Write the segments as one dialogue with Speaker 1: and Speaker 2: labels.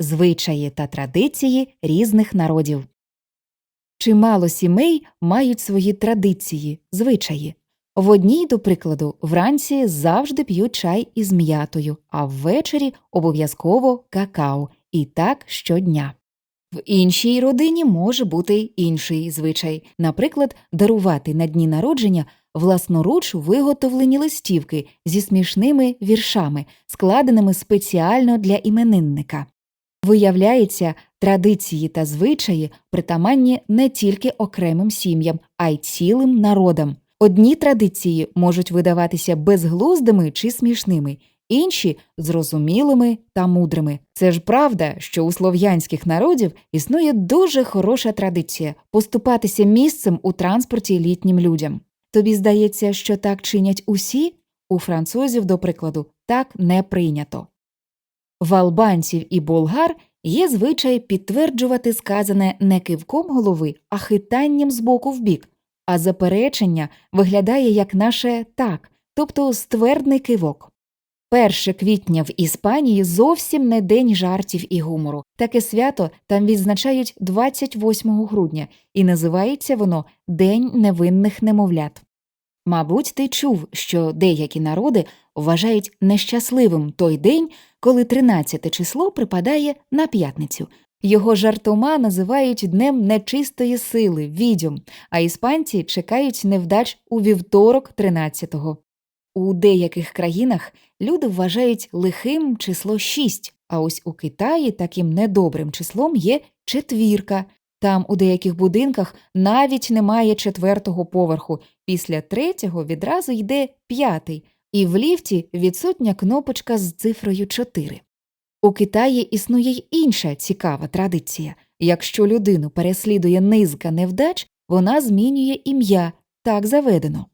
Speaker 1: звичаї та традиції різних народів. Чимало сімей мають свої традиції, звичаї. В одній, до прикладу, вранці завжди п'ють чай із м'ятою, а ввечері обов'язково какао, і так щодня. В іншій родині може бути інший звичай, наприклад, дарувати на дні народження власноруч виготовлені листівки зі смішними віршами, складеними спеціально для іменинника. Виявляється, традиції та звичаї притаманні не тільки окремим сім'ям, а й цілим народам. Одні традиції можуть видаватися безглуздими чи смішними, інші зрозумілими та мудрими. Це ж правда, що у слов'янських народів існує дуже хороша традиція поступатися місцем у транспорті літнім людям. Тобі здається, що так чинять усі? У французів, до прикладу, так не прийнято. В албанців і болгар є звичай підтверджувати сказане не кивком голови, а хитанням з боку в бік, а заперечення виглядає як наше так, тобто ствердний кивок. 1 квітня в Іспанії зовсім не день жартів і гумору. Таке свято там відзначають 28 грудня, і називається воно День невинних немовлят. Мабуть, ти чув, що деякі народи вважають нещасливим той день, коли 13 число припадає на п'ятницю. Його жартома називають Днем нечистої сили, відьом, а іспанці чекають невдач у вівторок 13-го. У деяких країнах люди вважають лихим число 6, а ось у Китаї таким недобрим числом є четвірка. Там у деяких будинках навіть немає четвертого поверху, після третього відразу йде п'ятий, і в ліфті відсутня кнопочка з цифрою 4. У Китаї існує й інша цікава традиція якщо людину переслідує низка невдач, вона змінює ім'я так заведено.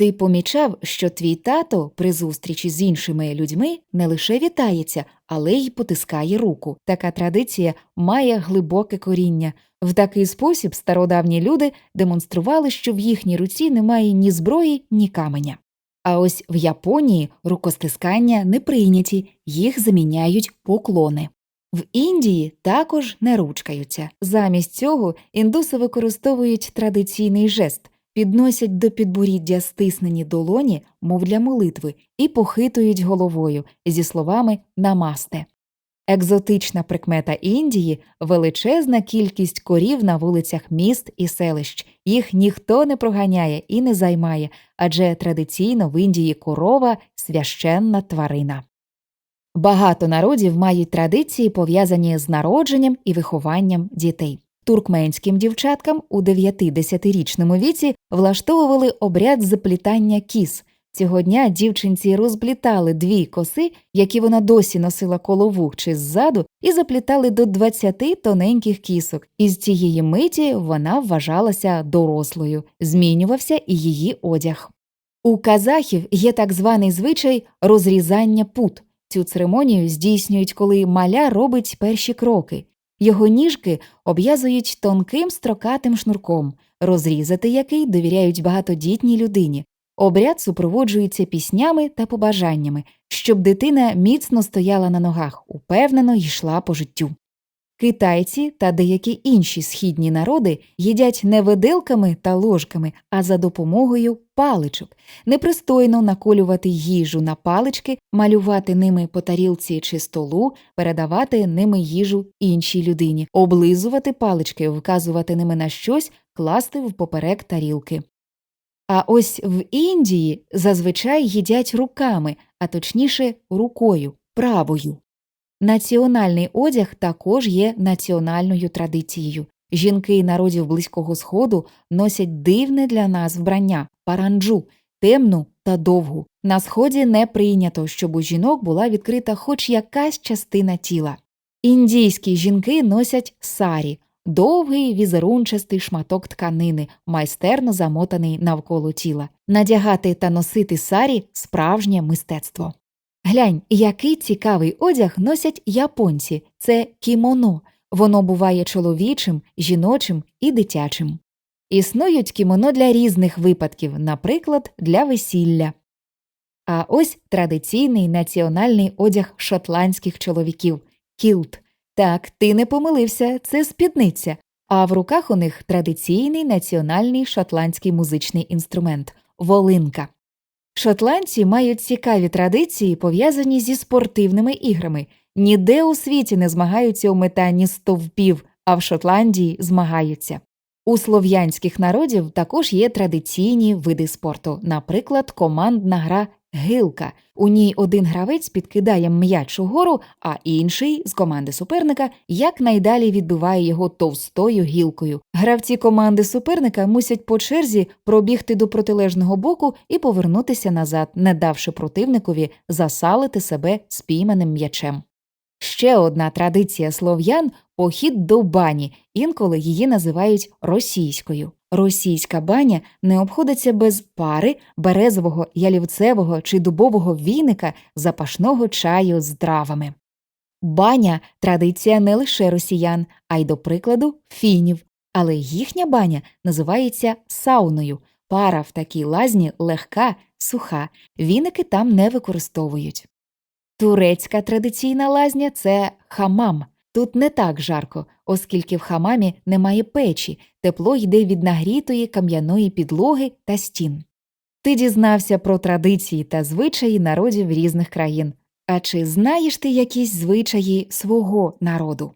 Speaker 1: Ти помічав, що твій тато при зустрічі з іншими людьми не лише вітається, але й потискає руку. Така традиція має глибоке коріння. В такий спосіб стародавні люди демонстрували, що в їхній руці немає ні зброї, ні каменя. А ось в Японії рукостискання не прийняті, їх заміняють поклони. В Індії також не ручкаються. Замість цього індуси використовують традиційний жест, підносять до підборіддя стиснені долоні, мов для молитви, і похитують головою зі словами намасте. Екзотична прикмета Індії величезна кількість корів на вулицях міст і селищ. Їх ніхто не проганяє і не займає, адже традиційно в Індії корова священна тварина. Багато народів мають традиції, пов'язані з народженням і вихованням дітей. Туркменським дівчаткам у 9-10-річному віці влаштовували обряд заплітання кіс. Цього дня дівчинці розплітали дві коси, які вона досі носила коло вух чи ззаду, і заплітали до 20 тоненьких кісок. І з цієї миті вона вважалася дорослою, змінювався і її одяг. У казахів є так званий звичай розрізання пут. Цю церемонію здійснюють, коли маля робить перші кроки. Його ніжки обв'язують тонким строкатим шнурком, розрізати який довіряють багатодітній людині. Обряд супроводжується піснями та побажаннями, щоб дитина міцно стояла на ногах, упевнено йшла по життю. Китайці та деякі інші східні народи їдять не виделками та ложками, а за допомогою паличок. Непристойно наколювати їжу на палички, малювати ними по тарілці чи столу, передавати ними їжу іншій людині, облизувати палички, вказувати ними на щось, класти в поперек тарілки. А ось в Індії зазвичай їдять руками, а точніше рукою, правою. Національний одяг також є національною традицією. Жінки народів Близького Сходу носять дивне для нас вбрання паранджу, темну та довгу. На сході не прийнято, щоб у жінок була відкрита хоч якась частина тіла. Індійські жінки носять сарі, довгий візерунчастий шматок тканини, майстерно замотаний навколо тіла. Надягати та носити сарі справжнє мистецтво. Глянь, який цікавий одяг носять японці це кімоно. Воно буває чоловічим, жіночим і дитячим. Існують кімоно для різних випадків, наприклад, для весілля. А ось традиційний національний одяг шотландських чоловіків кілт. Так, ти не помилився, це спідниця. А в руках у них традиційний національний шотландський музичний інструмент волинка. Шотландці мають цікаві традиції, пов'язані зі спортивними іграми. Ніде у світі не змагаються у метанні стовпів, а в Шотландії змагаються. У слов'янських народів також є традиційні види спорту, наприклад, командна гра гилка. У ній один гравець підкидає м'яч угору, а інший з команди суперника якнайдалі відбиває його товстою гілкою. Гравці команди суперника мусять по черзі пробігти до протилежного боку і повернутися назад, не давши противникові засалити себе спійманим м'ячем. Ще одна традиція слов'ян похід до бані, інколи її називають російською. Російська баня не обходиться без пари, березового, ялівцевого чи дубового віника, запашного чаю з травами. Баня традиція не лише росіян, а й, до прикладу, фінів. Але їхня баня називається сауною. Пара в такій лазні легка, суха, віники там не використовують. Турецька традиційна лазня це хамам. Тут не так жарко, оскільки в хамамі немає печі, тепло йде від нагрітої кам'яної підлоги та стін. Ти дізнався про традиції та звичаї народів різних країн. А чи знаєш ти якісь звичаї свого народу?